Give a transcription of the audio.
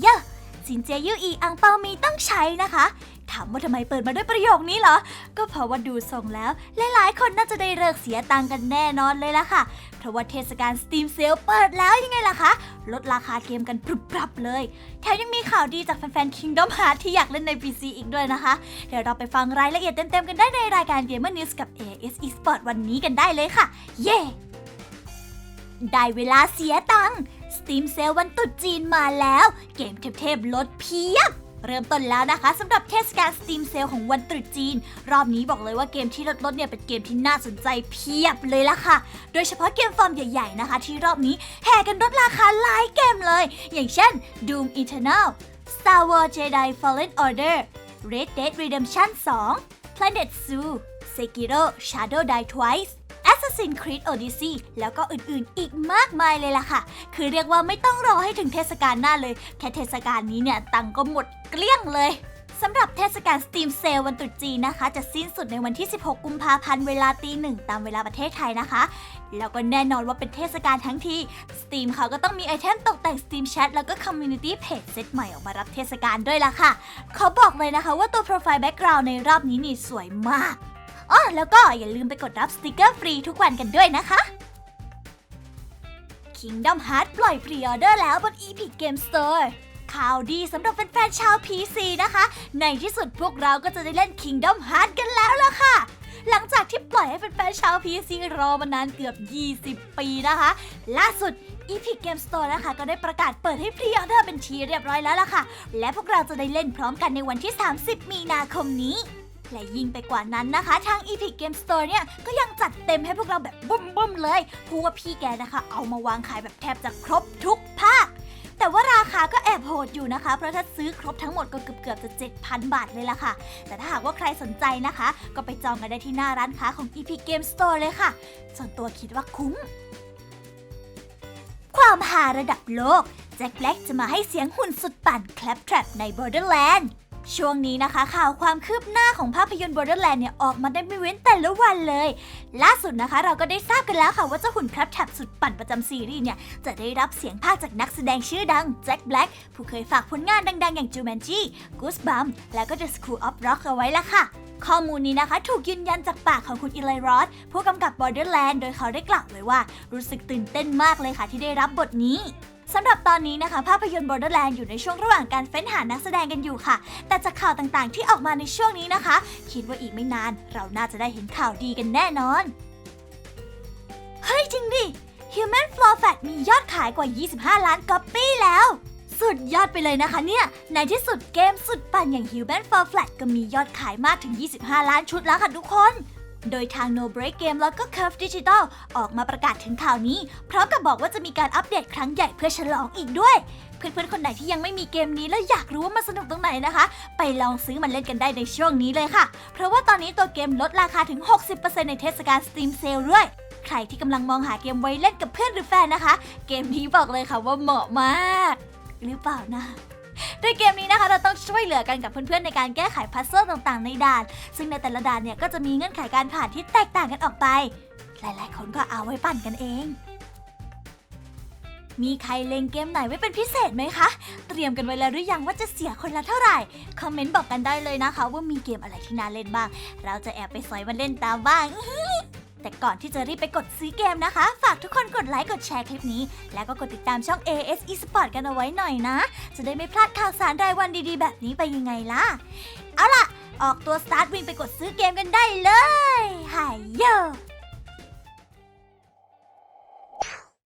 เยอะสินเจยุอีอังเปามีต้องใช้นะคะ ถามว่าทำไมเปิดมาด้วยประโยคนี้เหรอ ก็เพราะว่าดูทรงแล้ว หลายๆ คนน่าจะได้เลิกเสียตังกันแน่นอนเลยล่ะค่ะ เพราะว่าเทศกาล Steam Sale เปิดแล้วยังไงล่ะคะ ลดราคาเกมกันปรับปรับเลย แถมยังมีข่าวดีจากแฟนๆ Kingdom Hearts ที่อยากเล่นใน PC อีกด้วยนะคะ เดี๋ยวเราไปฟังรายละเอียดเต็มๆ กันได้ในรายการ Gamer News กับ AS Esport วันนี้กันได้เลยค่ะ เย้ได้เวลาเสียตังค์ Steam Sale วันตรุษจีนมาแล้ว เกมเทพๆลดเพียบ เริ่มต้นแล้วนะคะสำหรับเทศกาล Steam Sale ของวันตรุษจีน รอบนี้บอกเลยว่าเกมที่ลดลดเนี่ยเป็นเกมที่น่าสนใจเพียบเลยล่ะค่ะ โดยเฉพาะเกมฟอร์มใหญ่ๆนะคะ ที่รอบนี้แห่กันลดราคาหลายเกมเลย อย่างเช่น Doom Eternal Star Wars Jedi Fallen Order Red Dead Redemption 2 Planet Zoo Sekiro Shadow Die Twice Assassin's Creed Odyssey แล้วก็อื่นๆ อีกมากมายเลยล่ะค่ะ คือเรียกว่าไม่ต้องรอให้ถึงเทศกาลหน้าเลย แค่เทศกาลนี้เนี่ย ตังก็หมดเกลี้ยงเลยสำหรับเทศกาล Steam Sale วันตรุษจีนนะคะ จะสิ้นสุดในวันที่ 16 กุมภาพันธ์เวลาตีหนึ่งตามเวลาประเทศไทยนะคะ แล้วก็แน่นอนว่าเป็นเทศกาลทั้งที Steam เขาก็ต้องมีไอเทมตกแต่ง Steam Chat แล้วก็ Community Page เซตใหม่ออกมารับเทศกาลด้วยล่ะค่ะขอบอกเลยนะคะว่าตัวโปรไฟล์แบ็กกราวน์ในรอบนี้นี่สวยมาก อ๋อแล้วก็อย่าลืมไปกดรับสติกเกอร์ฟรีทุกวันกันด้วยนะคะ Kingdom Hearts ปล่อยพรีออเดอร์แล้วบน Epic Game Store ข่าวดีสำหรับแฟนๆชาว PC นะคะ ในที่สุดพวกเราก็จะได้เล่น Kingdom Hearts กันแล้วล่ะค่ะ หลังจากที่ปล่อยให้แฟนๆชาว PC รอมานานเกือบ 20 ปีนะคะ ล่าสุด Epic Game Store นะคะ ก็ได้ประกาศเปิดให้พรีออเดอร์เป็นทีเรียบร้อยแล้วล่ะค่ะ และพวกเราจะได้เล่นพร้อมกันในวันที่ 30 มีนาคมนี้ และยิ่งไปกว่านั้นนะคะ ทาง Epic Game Store เนี่ย ก็ยังจัดเต็มให้พวกเราแบบบุ้มๆเลยเพราะว่าพี่แกนะคะ เอามาวางขายแบบแทบจะครบทุกภาค แต่ว่าราคาก็แอบโหดอยู่นะคะ เพราะถ้าซื้อครบทั้งหมดก็เกือบๆจะ 7,000 บาทเลยล่ะค่ะ แต่ถ้าหากว่าใครสนใจนะคะ ก็ไปจองกันได้ที่หน้าร้านค้าของ Epic Game Store เลยค่ะ ส่วนตัวคิดว่าคุ้ม ความหาระดับโลกแจ็คแบล็กจะมาให้เสียงหุ่นสุดปั่น Claptrap ใน Borderland ช่วงนี้นะคะข่าวความคืบหน้าของภาพยนตร์ Borderland เนี่ยออกมาได้ไม่เว้นแต่ละวันเลย ล่าสุดนะคะ เราก็ได้ทราบกันแล้วค่ะว่าเจ้าหุ่น Claptrap สุดปั่นประจำซีรีส์เนี่ย จะได้รับเสียงภาคจากนักแสดงชื่อดังแจ็คแบล็กผู้เคยฝากผลงานดังๆ อย่าง Jumanji Goosebumps แล้วก็ The School of Rock เอาไว้ละค่ะ ข้อมูลนี้นะคะ ถูกยืนยันจากปากของคุณอีไลรอสผู้กำกับ Borderland โดยเขาได้กล่าวไว้ว่า รู้สึกตื่นเต้นมากเลยค่ะที่ได้รับบทนี้ สำหรับตอนนี้นะคะ ภาพยนตร์ Borderland อยู่ในช่วงระหว่างการเฟ้นหานักแสดงกันอยู่ค่ะ แต่จากข่าวต่างๆ ที่ออกมาในช่วงนี้นะคะ คิดว่าอีกไม่นาน เราน่าจะได้เห็นข่าวดีกันแน่นอน เฮ้ยจริงดิ Human Floor Fat มียอดขายกว่า 25 ล้านก๊อปปี้แล้ว สุดยอดไปเลยนะคะเนี่ย ในที่สุดเกมสุดปั่นอย่าง Human Fall Flat ก็มียอดขายมากถึง 25 ล้านชุดแล้วค่ะทุกคน โดยทาง No Break Game แล้วก็ Curve Digital ออกมาประกาศถึงข่าวนี้ พร้อมกับบอกว่าจะมีการอัปเดตครั้งใหญ่เพื่อฉลองอีกด้วย เพื่อนๆ คนไหนที่ยังไม่มีเกมนี้แล้วอยากรู้ว่ามันสนุกตรงไหนนะคะ ไปลองซื้อมันเล่นกันได้ในช่วงนี้เลยค่ะ เพราะว่าตอนนี้ตัวเกมลดราคาถึง 60%ในเทศกาล Steam Sale ด้วย ใครที่กำลังมองหาเกมไว้เล่นกับเพื่อนหรือแฟนนะคะ เกมนี้บอกเลยค่ะว่าเหมาะมาก หรือเปล่านะ โดยเกมนี้นะคะเราต้องช่วยเหลือกันกับเพื่อนๆในการแก้ไขพัซเซิลต่างๆในด่าน ซึ่งในแต่ละด่านเนี่ยก็จะมีเงื่อนไขการผ่านที่แตกต่างกันออกไป หลายๆ คนก็เอาไว้ปั่นกันเอง มีใครเล็งเกมไหนไว้เป็นพิเศษไหมคะ เตรียมกันไว้แล้วหรือยังว่าจะเสียคนละเท่าไหร่ คอมเมนต์บอกกันได้เลยนะคะ ว่ามีเกมอะไรที่น่าเล่นบ้าง เราจะแอบไปสอยมันเล่นตามบ้าง แต่ก่อนที่จะรีบไปกดซื้อเกมนะคะ ฝากทุกคนกดไลค์กดแชร์คลิปนี้ แล้วก็กดติดตามช่อง AS Esport กันเอาไว้หน่อยนะ จะได้ไม่พลาดข่าวสารรายวันดีๆ แบบนี้ไปยังไงล่ะ เอาล่ะ ออกตัวสตาร์ทวิ่งไปกดซื้อเกมกันได้เลยหาย